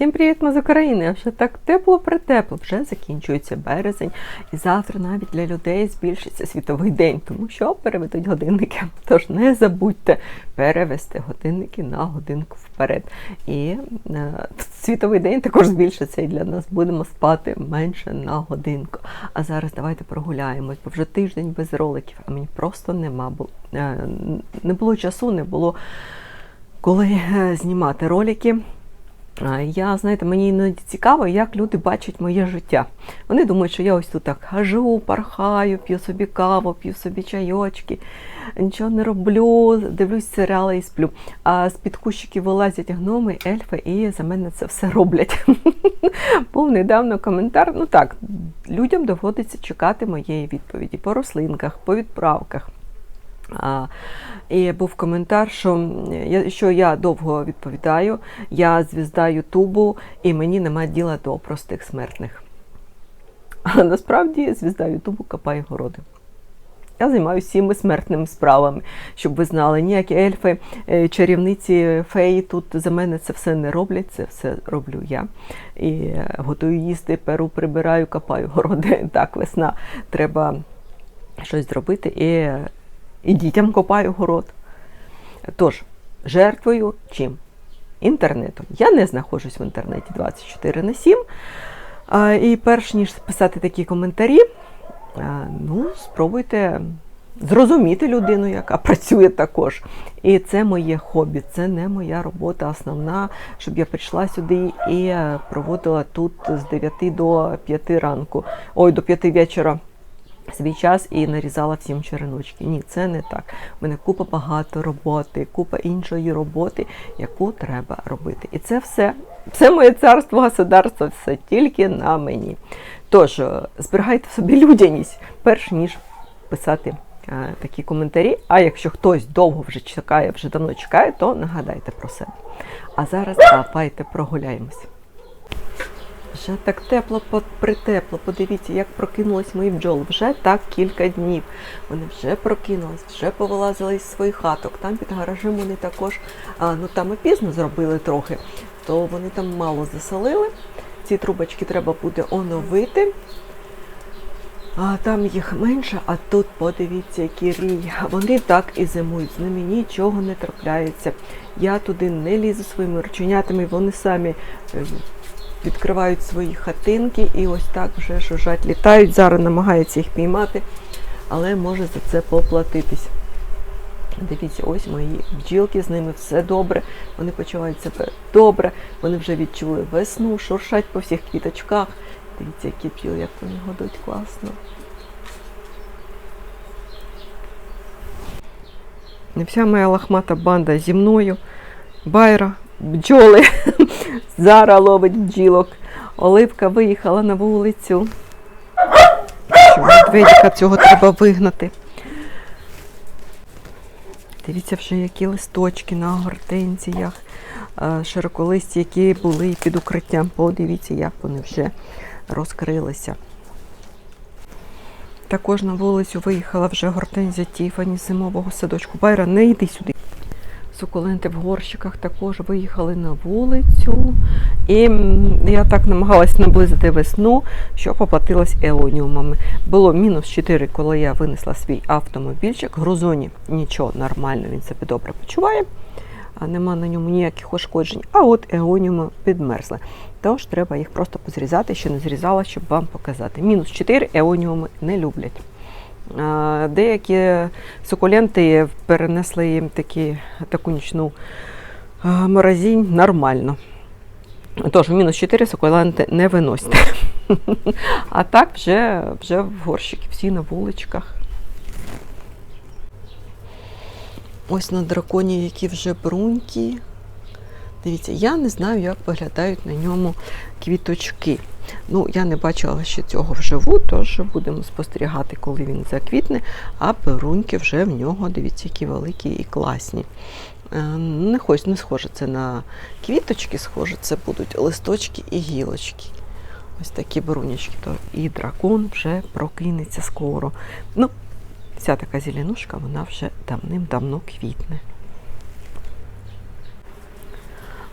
Всім привіт, ми з України! Вже так тепло притепло, вже закінчується березень, і завтра навіть для людей збільшиться світовий день, тому що переведуть годинники. Тож не забудьте перевести годинники на годинку вперед. І е, світовий день також збільшиться і для нас будемо спати менше на годинку. А зараз давайте прогуляємось, бо вже тиждень без роликів, а мені просто нема було, е, не було часу, не було коли е, знімати ролики. А Я, знаєте, мені іноді цікаво, як люди бачать моє життя. Вони думають, що я ось тут так хожу, пархаю, п'ю собі каву, п'ю собі чайочки, нічого не роблю, дивлюсь серіали і сплю. А з-під кущиків вилазять гноми, ельфи, і за мене це все роблять. Був недавно коментар. Ну так, людям доводиться чекати моєї відповіді по рослинках, по відправках. А, І був коментар, що я, що я довго відповідаю, я звізда Ютубу, і мені нема діла до простих смертних. А насправді звізда Ютубу копає городи. Я займаюся всіми смертними справами, щоб ви знали, ніякі ельфи, е, чарівниці, феї тут за мене це все не роблять, це все роблю я. І е, готую їсти, перу, прибираю, копаю городи. Так, весна, треба щось зробити. І і дітям копаю город. Тож, жертвою чим? Інтернетом. Я не знаходжусь в інтернеті 24 на 7. І перш ніж писати такі коментарі, ну, спробуйте зрозуміти людину, яка працює також. І це моє хобі, це не моя робота основна, щоб я прийшла сюди і проводила тут з 9 до 5 ранку, ой, до 5 вечора свій час і нарізала всім череночки. Ні, це не так. У мене купа багато роботи, купа іншої роботи, яку треба робити. І це все, все моє царство, государство, все тільки на мені. Тож, е, зберігайте в собі людяність, перш ніж писати е, такі коментарі. А якщо хтось довго вже чекає, вже давно чекає, то нагадайте про себе. А зараз давайте прогуляємось. Вже так тепло притепло. Подивіться, як прокинулись мої бджоли. Вже так кілька днів. Вони вже прокинулись, вже повилазили із своїх хаток. Там під гаражем вони також, а, ну там і пізно зробили трохи, то вони там мало заселили. Ці трубочки треба буде оновити. А Там їх менше, а тут подивіться, які рій. Вони так і зимують. З ними нічого не трапляється. Я туди не лізу своїми рученятами, вони самі е, відкривають свої хатинки і ось так вже шужать, літають. Зараз намагаються їх піймати, але може за це поплатитись. Дивіться, ось мої бджілки, з ними все добре. Вони почувають себе добре, вони вже відчули весну, шуршать по всіх квіточках. Дивіться, які бджіл, як вони годуть класно. Вся моя лохмата банда зі мною. Байра бджоли. Зара ловить бджілок. Оливка виїхала на вулицю. Медведика цього треба вигнати. Дивіться вже, які листочки на гортензіях, широколисті, які були під укриттям. Подивіться, як вони вже розкрилися. Також на вулицю виїхала вже гортензія Тіфані з зимового садочку. Байра, не йди сюди. Сукуленти в горщиках також виїхали на вулицю. І я так намагалась наблизити весну, що поплатилась еоніумами. Було мінус 4, коли я винесла свій автомобільчик. Грузоні нічого нормально, він себе добре почуває, а нема на ньому ніяких ушкоджень. А от еоніуми підмерзли. Тож треба їх просто позрізати, ще не зрізала, щоб вам показати. Мінус 4 еоніуми не люблять. Деякі сукуленти перенесли їм такі, таку нічну морозінь нормально. Тож, мінус 4 сукуленти не виносьте. А так вже вже в горщики, всі на вуличках. Ось на драконі, які вже брунькі. Дивіться, я не знаю, як виглядають на ньому квіточки. Ну, Я не бачила ще цього вживу, тож будемо спостерігати, коли він заквітне, а перуньки вже в нього, дивіться, які великі і класні. Е, не хоч, не схоже це на квіточки, схоже, це будуть листочки і гілочки. Ось такі брунячки. То І дракон вже прокинеться скоро. Ну, Ця така зеленушка, вона вже давним-давно квітне.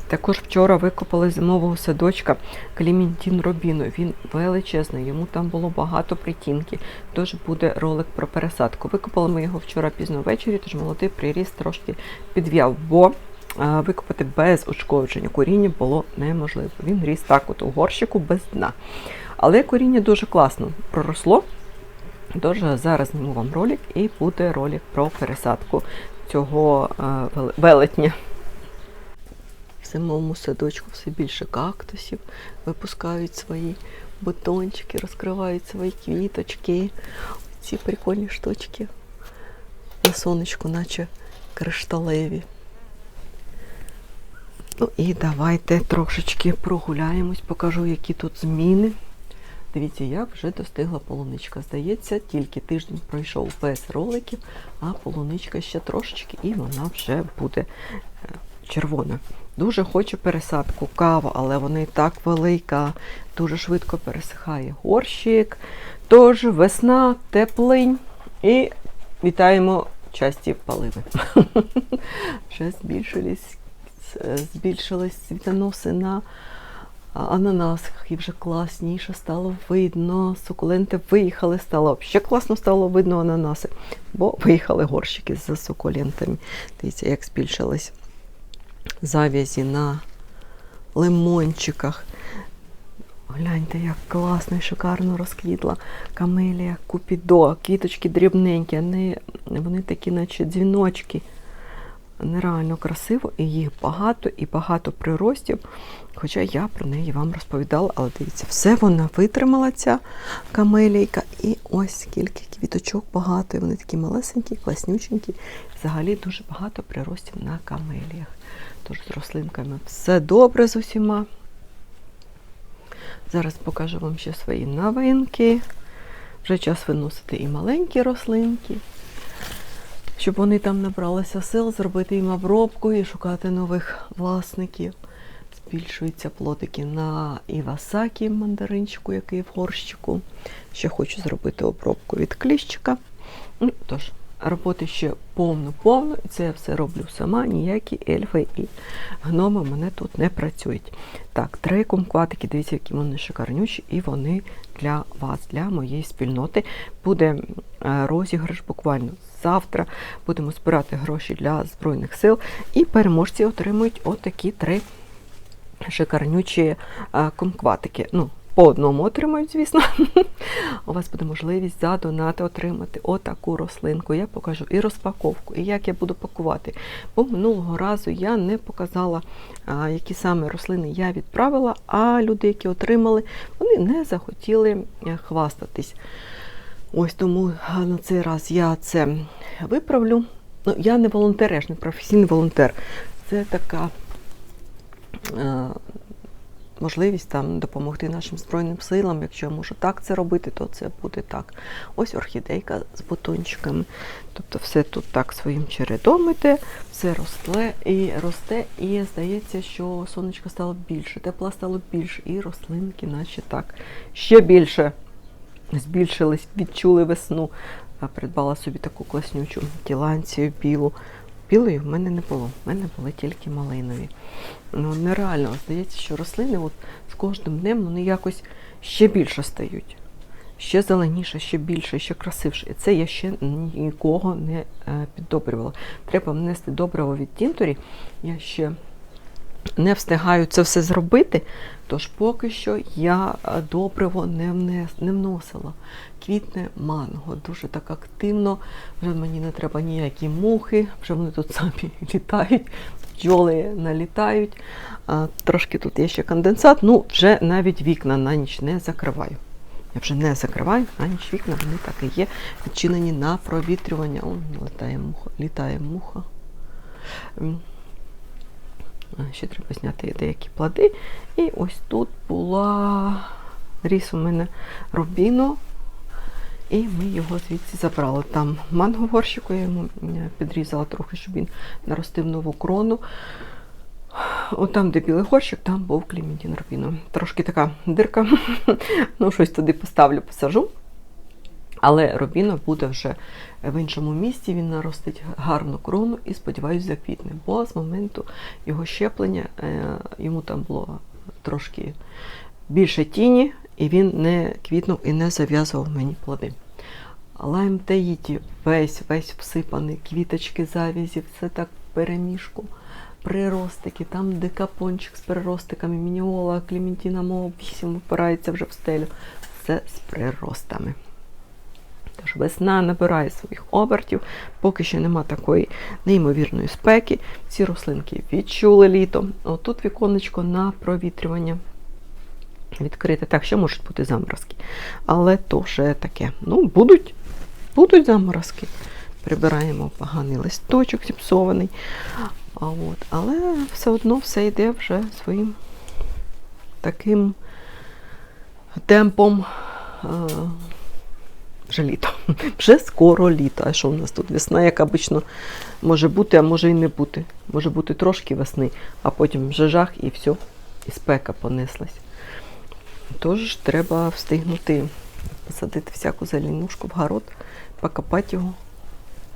Також вчора викопали зимового садочка Клементін Робіно. Він величезний, йому там було багато притінки. Тож буде ролик про пересадку. Викопали ми його вчора пізно ввечері, тож молодий приріст трошки підв'яв, бо викопати без ушкодження коріння було неможливо. Він ріс так от у горщику без дна. Але коріння дуже класно проросло. Тож зараз зніму вам ролик і буде ролик про пересадку цього е, велетня. В зимовому садочку все більше кактусів випускають свої бутончики, розкривають свої квіточки. Ці прикольні штучки. На сонечку, наче кришталеві. Ну і давайте трошечки прогуляємось, покажу, які тут зміни. Дивіться, як вже достигла полуничка. Здається, тільки тиждень пройшов без роликів, а полуничка ще трошечки і вона вже буде е, червона. Дуже хочу пересадку кава, але вона і так велика, дуже швидко пересихає горщик. Тож весна, теплень і вітаємо часті паливи. Вже збільшились, цвітоноси на ананасах і вже класніше стало видно. Сукуленти виїхали, стало ще класно стало видно ананаси, бо виїхали горщики з сукулентами. Дивіться, як збільшились зав'язі на лимончиках. Гляньте, як класно і шикарно розквітла камелія купідо. Квіточки дрібненькі, вони, вони такі, наче дзвіночки. Нереально красиво, і їх багато, і багато приростів. Хоча я про неї вам розповідала, але дивіться, все вона витримала, ця камелійка. І ось скільки квіточок багато. І вони такі малесенькі, класнюченькі. Взагалі дуже багато приростів на камеліях. Тож з рослинками все добре з усіма. Зараз покажу вам ще свої новинки. Вже час виносити і маленькі рослинки, щоб вони там набралися сил, зробити їм обробку і шукати нових власників. Збільшуються плодики на Івасакі мандаринчику, який в горщику. Ще хочу зробити обробку від кліщика. Ну, тож, роботи ще повно-повно. І це я все роблю сама. Ніякі ельфи і гноми мене тут не працюють. Так, три кумкватики, дивіться, які вони шикарнючі, і вони для вас, для моєї спільноти. Буде розіграш буквально завтра. Будемо збирати гроші для Збройних сил. І переможці отримують отакі три шикарнючі а, кумкватики. Ну, по одному отримають, звісно. У вас буде можливість за донати отримати отаку рослинку. Я покажу і розпаковку, і як я буду пакувати. Бо минулого разу я не показала, які саме рослини я відправила, а люди, які отримали, вони не захотіли е, хвастатись. Ось тому на цей раз я це виправлю. Ну, я не волонтер, я ж не професійний волонтер. Це така е, можливість там допомогти нашим Збройним силам. Якщо я можу так це робити, то це буде так. Ось орхідейка з бутончиками. Тобто все тут так своїм чередом іде, все росте і росте, і здається, що сонечко стало більше, тепла стало більше, і рослинки, наче так, ще більше збільшились, відчули весну. Придбала собі таку класнючу тіланцію білу. Білої в мене не було, в мене були тільки малинові. Ну, нереально, здається, що рослини от з кожним днем вони якось ще більше стають. Ще зеленіше, ще більше, ще красивше. І це я ще нікого не е, піддобрювала. Треба внести добриво від тінторі. Я ще не встигаю це все зробити, тож поки що я е, добриво не, внес, не вносила. Квітне манго, дуже так активно, вже мені не треба ніякі мухи, вже вони тут самі літають, бджоли налітають. А, Трошки тут є ще конденсат, ну вже навіть вікна на ніч не закриваю. Я вже не закриваю, на ніч вікна вони так і є відчинені на провітрювання. О, літає муха, літає муха. Ще треба зняти деякі плоди. І ось тут була ріс у мене Рубіно. І ми його звідси забрали. Там манго горщику, я йому підрізала трохи, щоб він наростив нову крону. От там, де білий горщик, там був Клементін Рубіно. Трошки така дирка. ну, щось туди поставлю, посажу. Але Робіно буде вже в іншому місці, він наростить гарну крону і, сподіваюся, заквітне. Бо з моменту його щеплення е, йому там було трошки більше тіні, і він не квітнув і не зав'язував мені плоди. Лайм Таїті весь весь всипаний, квіточки завязі, все так переміжку. Приростики, там декапончик з приростиками, мініола, клементіна мова 8 випирається вже в стелю. Все з приростами. Тож весна набирає своїх обертів, поки ще нема такої неймовірної спеки. Ці рослинки відчули літо. Отут віконечко на провітрювання відкрите. Так, ще можуть бути заморозки. Але то вже таке. Ну, будуть, будуть заморозки. Прибираємо поганий листочок зіпсований. А от, але все одно все йде вже своїм таким темпом. е, Вже літо. Вже скоро літо. А що у нас тут? Весна, як обично, може бути, а може і не бути. Може бути трошки весни, а потім вже жах і все, і спека понеслась. Тож треба встигнути посадити всяку зеленушку в город, покопати його,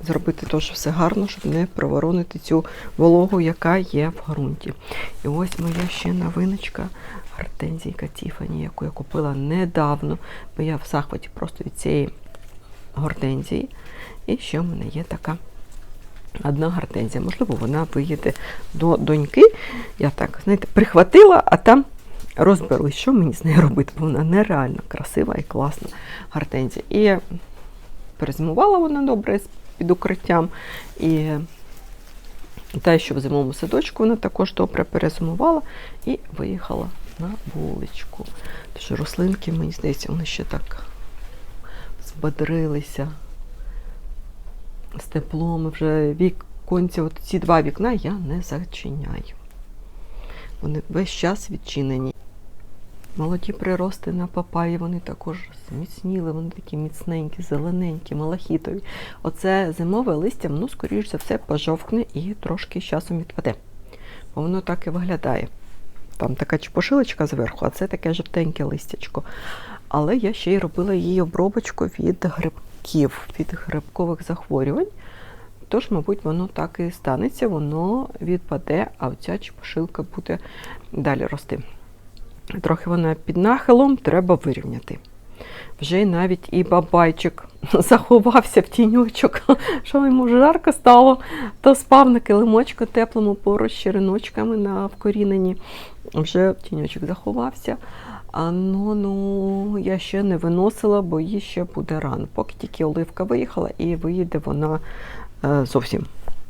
зробити теж все гарно, щоб не проворонити цю вологу, яка є в ґрунті. І ось моя ще новиночка гортензійка Тіфані, яку я купила недавно, бо я в захваті просто від цієї гортензії. І ще в мене є така одна гортензія. Можливо, вона виїде до доньки. Я так, знаєте, прихватила, а там розберусь, що мені з нею робити, бо вона нереально красива і класна гортензія. І перезимувала вона добре під укриттям. І те, що в зимовому садочку вона також добре перезимувала і виїхала на вуличку. Тож рослинки, мені здається, вони ще так збадрилися з теплом. Вже віконці, от ці два вікна я не зачиняю. Вони весь час відчинені. Молоді прирости на папаї, вони також зміцніли, вони такі міцненькі, зелененькі, малахітові. Оце зимове листя, ну, скоріш за все, пожовкне і трошки з часом відпаде. Бо воно так і виглядає. Там така чепошилочка зверху, а це таке жовтеньке листячко. Але я ще й робила її обробочку від грибків, від грибкових захворювань. Тож, мабуть, воно так і станеться, воно відпаде, а оця чепошилка буде далі рости. Трохи вона під нахилом, треба вирівняти. Вже навіть і бабайчик заховався в тіньочок, що йому жарко стало, то спав на килимочку теплому поруч з череночками на вкоріненні. Вже тіньочок заховався. А ну, ну, я ще не виносила, бо їй ще буде рано. Поки тільки оливка виїхала, і виїде вона е, зовсім.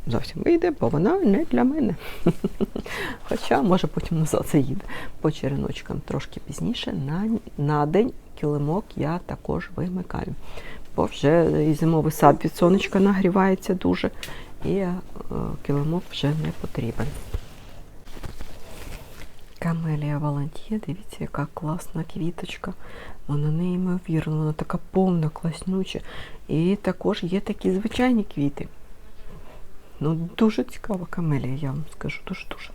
Зовсім вийде, бо вона не для мене. Хоча, може, потім назад заїде по череночкам трошки пізніше. На, на день килимок я також вимикаю. Бо вже і зимовий сад від сонечка нагрівається дуже, і е, килимок вже не потрібен. Камелія Валантія, дивіться, яка класна квіточка. Вона неймовірна, вона така повна, класнюча. І також є такі звичайні квіти. Ну, дуже цікава камелія, я вам скажу, дуже-дуже.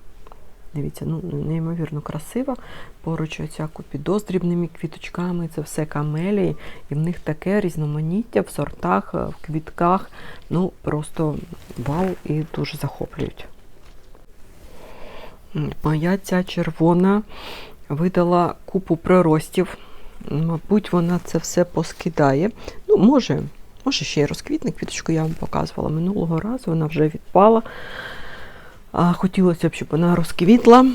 Дивіться, ну неймовірно красива. Поруч оця купідо з дрібними квіточками, це все камелії, і в них таке різноманіття в сортах, в квітках. Ну, просто вау і дуже захоплюють. Моя ця червона видала купу приростів. Мабуть, вона це все поскидає. Ну, може, може ще й розквітне квіточку, я вам показувала минулого разу, вона вже відпала. А хотілося б, щоб вона розквітла.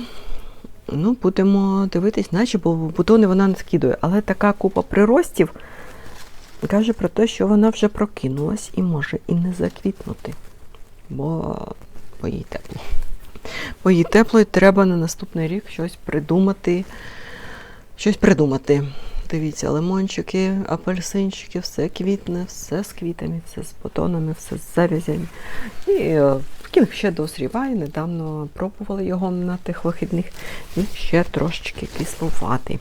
Ну, будемо дивитись, наче бо бутони вона не скидує. Але така купа приростів каже про те, що вона вже прокинулась і може і не заквітнути. Бо, бо їй тепло. Бо їй тепло і треба на наступний рік щось придумати. Щось придумати. Дивіться, лимончики, апельсинчики, все квітне, все з квітами, все з бутонами, все з завязями. І е, кінг ще дозріває, недавно пробували його на тих вихідних. Він ще трошечки кислуватий.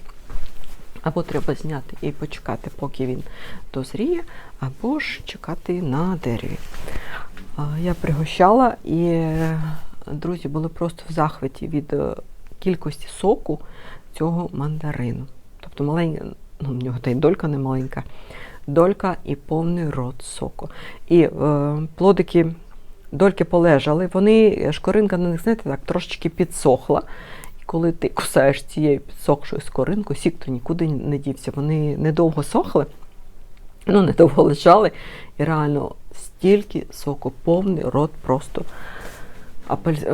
Або треба зняти і почекати, поки він дозріє, або ж чекати на дереві. Я пригощала і е, друзі були просто в захваті від е, кількості соку цього мандарину. Тобто маленька, ну в нього та й долька не маленька, долька і повний рот соку. І е, плодики дольки полежали, вони, шкоринка на них, знаєте, так трошечки підсохла. І коли ти кусаєш цією підсохшою скоринкою, сік то нікуди не дівся. Вони недовго сохли, ну, недовго лежали. І реально стільки соку, повний рот просто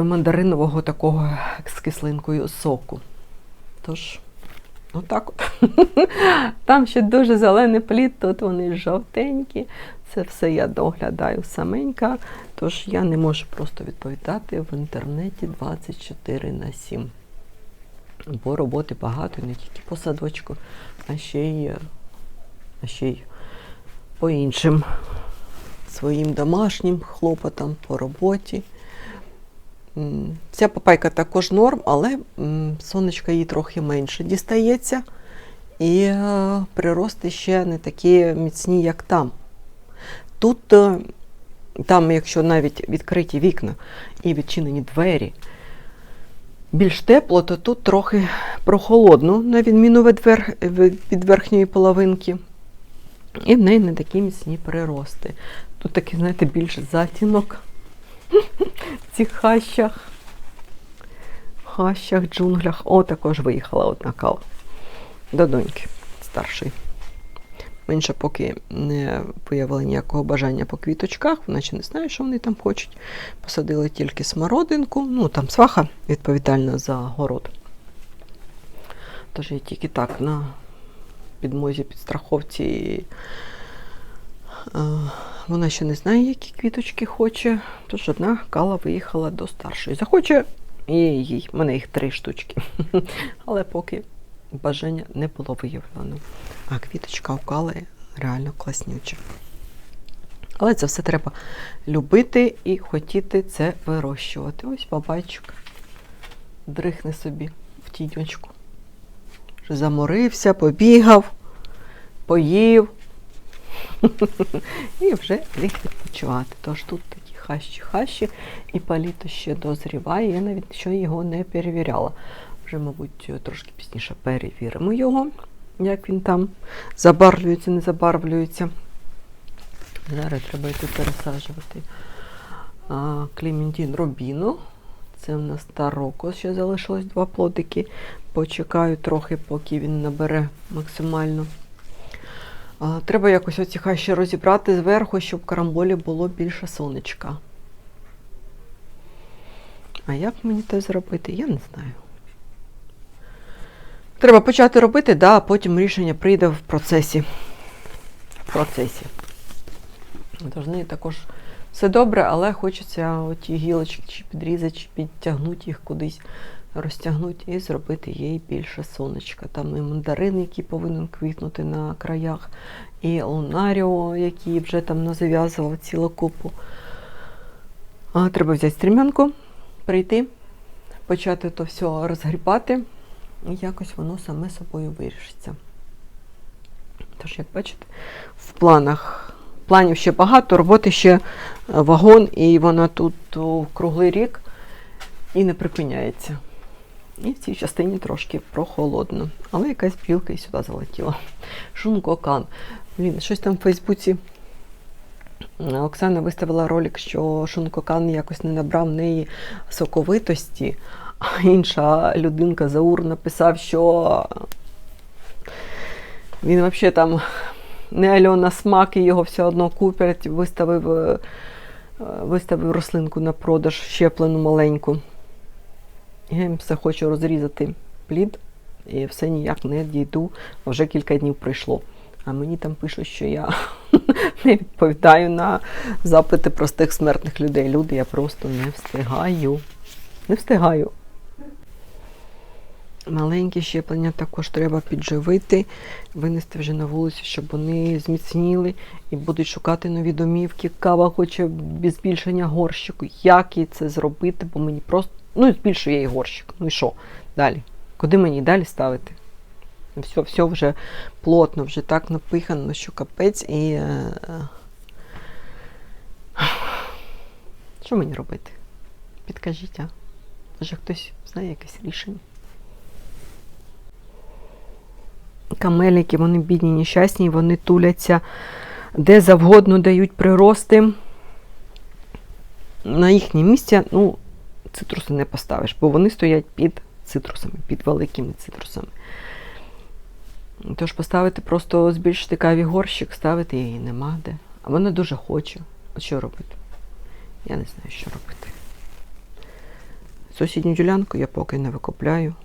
мандаринового такого з кислинкою соку. Тож, отак от. Там ще дуже зелений плід, тут вони жовтенькі. Це все я доглядаю саменька, тож я не можу просто відповідати в інтернеті 24 на 7. Бо роботи багато, не тільки по садочку, а ще й, а ще й по іншим своїм домашнім хлопотам по роботі. Ця папайка також норм, але сонечка їй трохи менше дістається. І е, прирости ще не такі міцні, як там. Тут, е, там, якщо навіть відкриті вікна і відчинені двері, більш тепло, то тут трохи прохолодно, на відміну від, вер... від верхньої половинки. І в неї не такі міцні прирости. Тут такий, знаєте, більш затінок цих хащах, хащах, джунглях. О, також виїхала одна кала до доньки старшої. Менше поки не виявила ніякого бажання по квіточках, вона ще не знає, що вони там хочуть. Посадили тільки смородинку, ну там сваха відповідальна за город. Тож я тільки так на підмозі підстраховці. Е, Вона ще не знає, які квіточки хоче. Тож одна кала виїхала до старшої. Захоче і їй. У мене їх три штучки. Але поки бажання не було виявлено. А квіточка у кали реально класнюча. Але це все треба любити і хотіти це вирощувати. Ось бабайчик дрихне собі в тіньочку. Заморився, побігав, поїв. І вже ліг відпочивати. Тож тут такі хащі-хащі, і паліто ще дозріває. Я навіть що його не перевіряла. Вже, мабуть, трошки пізніше перевіримо його, як він там забарвлюється, не забарвлюється. Зараз треба йти пересаджувати Клементін Робіно. Це в нас тароко, ще залишилось два плодики. Почекаю трохи, поки він набере максимально. Треба якось оці хай ще розібрати зверху, щоб в карамболі було більше сонечка. А як мені це зробити, я не знаю. Треба почати робити, да, а потім рішення прийде в процесі. В процесі. Тож неї також все добре, але хочеться оті гілочки чи підрізати, чи підтягнути їх кудись, розтягнути і зробити їй більше сонечка. Там і мандарин, який повинен квітнути на краях, і лунаріо, який вже там назав'язував цілу купу. А, треба взяти стрімянку, прийти, почати то все розгрібати, і якось воно саме собою вирішиться. Тож, як бачите, в планах планів ще багато, роботи ще е, вагон, і вона тут круглий рік і не припиняється. І в цій частині трошки прохолодно. Але якась білка і сюди залетіла. Шункокан. Блін, щось там в Фейсбуці. Оксана виставила ролик, що Шункокан якось не набрав неї соковитості, а інша людинка Заур написав, що він взагалі там не Альона Смак і його все одно куплять, виставив, е, виставив рослинку на продаж щеплену маленьку. Я їм все хочу розрізати плід і все ніяк не дійду, вже кілька днів пройшло. А мені там пишуть, що я не відповідаю на запити простих смертних людей. Люди, я просто не встигаю. Не встигаю. Маленькі щеплення також треба підживити, винести вже на вулицю, щоб вони зміцніли і будуть шукати нові домівки. Кава хоче збільшення горщику. Як їй це зробити? Бо мені просто ну збільшує їй горщик. Ну і що далі? Куди мені далі ставити? Все, все вже плотно, вже так напихано, що капець і. е, е, Що мені робити? Підкажіть, а? Може хтось знає якесь рішення? Камеліки, вони бідні, нещасні, вони туляться де завгодно дають прирости. На їхнє місце, ну, цитруси не поставиш, бо вони стоять під цитрусами, під великими цитрусами. Тож поставити просто збільшити каві горщик, ставити її нема де. А вона дуже хоче. От що робити? Я не знаю, що робити. Сусідню ділянку я поки не викупляю.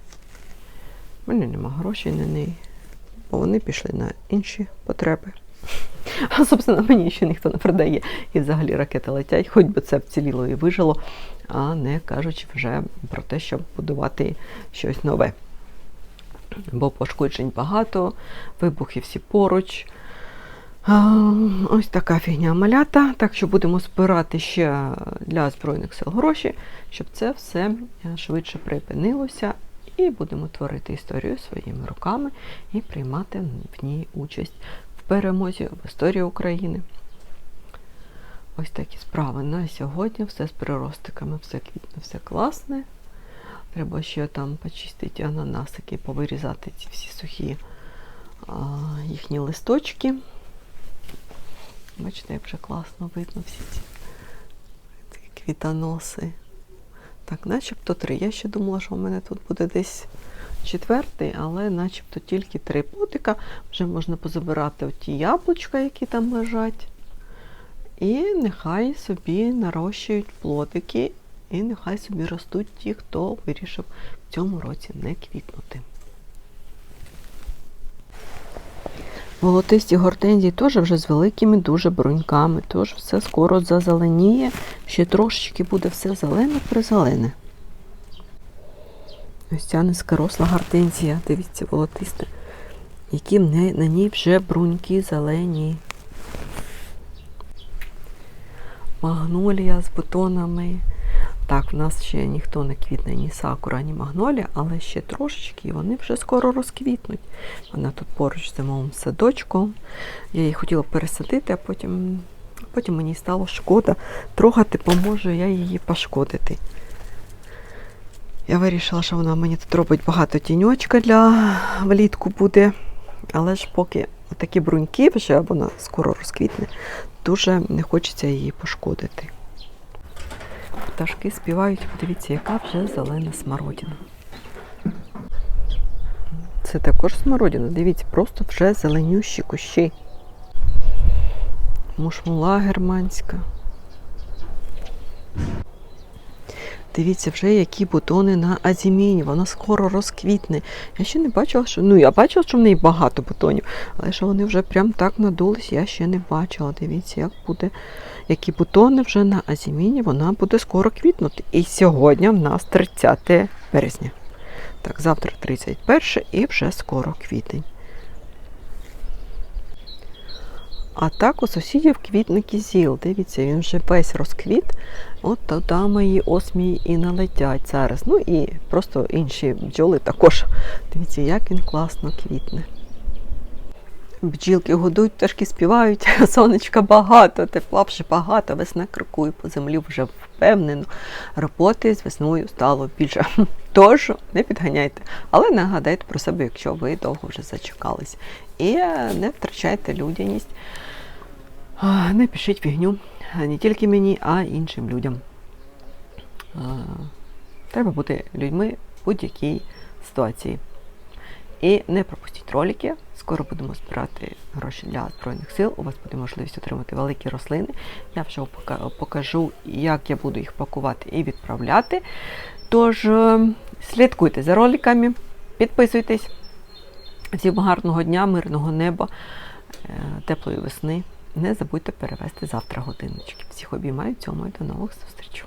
У мене нема грошей на неї, бо вони пішли на інші потреби. А, собственно, мені ще ніхто не продає. І взагалі ракети летять, хоч би це вціліло і вижило, а не кажучи вже про те, щоб будувати щось нове. Бо пошкоджень багато, вибухи всі поруч. Ось така фігня малята. Так що будемо збирати ще для Збройних сил гроші, щоб це все швидше припинилося. І будемо творити історію своїми руками і приймати в ній участь в перемозі в історії України. Ось такі справи на сьогодні. Все з приростиками, все квітне, все класне. Треба ще там почистити ананасики, повирізати ці всі сухі а, їхні листочки. Бачите, як вже класно видно всі ці, квітоноси. Так, начебто три. Я ще думала, що у мене тут буде десь четвертий, але начебто тільки три плодика. Вже можна позабирати оті яблучка, які там лежать. І нехай собі нарощують плодики, і нехай собі ростуть ті, хто вирішив в цьому році не квітнути. Волотисті гортензії теж вже з великими дуже бруньками, тож все скоро зазеленіє, ще трошечки буде все зелене призелене. Ось ця низькоросла гортензія, дивіться, волотиста, які на ній вже бруньки зелені. Магнолія з бутонами. Так, в нас ще ніхто не квітне, ні сакура, ні магнолія, але ще трошечки, і вони вже скоро розквітнуть. Вона тут поруч з зимовим садочком. Я її хотіла пересадити, а потім потім мені стало шкода. Трогати поможе я її пошкодити. Я вирішила, що вона мені тут робить багато тіньочка для влітку буде. Але ж поки такі бруньки вже вона скоро розквітне, дуже не хочеться її пошкодити. Пташки співають, подивіться, яка вже зелена смородина. Це також смородина, дивіться, просто вже зеленющі кущі. Мушмула германська. Дивіться, вже які бутони на азіміні, вона скоро розквітне. Я ще не бачила, що. Ну, я бачила, що в неї багато бутонів, але що вони вже прям так надулись, я ще не бачила. Дивіться, як буде, які бутони вже на азіміні, вона буде скоро квітнути. І сьогодні в нас 30 березня. Так, завтра 31 і вже скоро квітень. А так у сусідів квітники зіл. Дивіться, він вже весь розквіт. От туди мої осмії і налетять зараз. Ну і просто інші бджоли також. Дивіться, як він класно квітне. Бджілки годують, пташки співають, сонечка багато, тепла вже багато, весна крокує по землі вже впевнено. Роботи з весною стало більше. Тож не підганяйте, але нагадайте про себе, якщо ви довго вже зачекались. І не втрачайте людяність. Не пишіть фігню не тільки мені, а й іншим людям. Треба бути людьми в будь-якій ситуації. І не пропустіть ролики. Скоро будемо збирати гроші для Збройних сил. У вас буде можливість отримати великі рослини. Я вже покажу, як я буду їх пакувати і відправляти. Тож, слідкуйте за роликами, підписуйтесь. Всім гарного дня, мирного неба, теплої весни. Не забудьте перевести завтра годиночки. Всіх обіймаю, цьому і до нових зустрічей.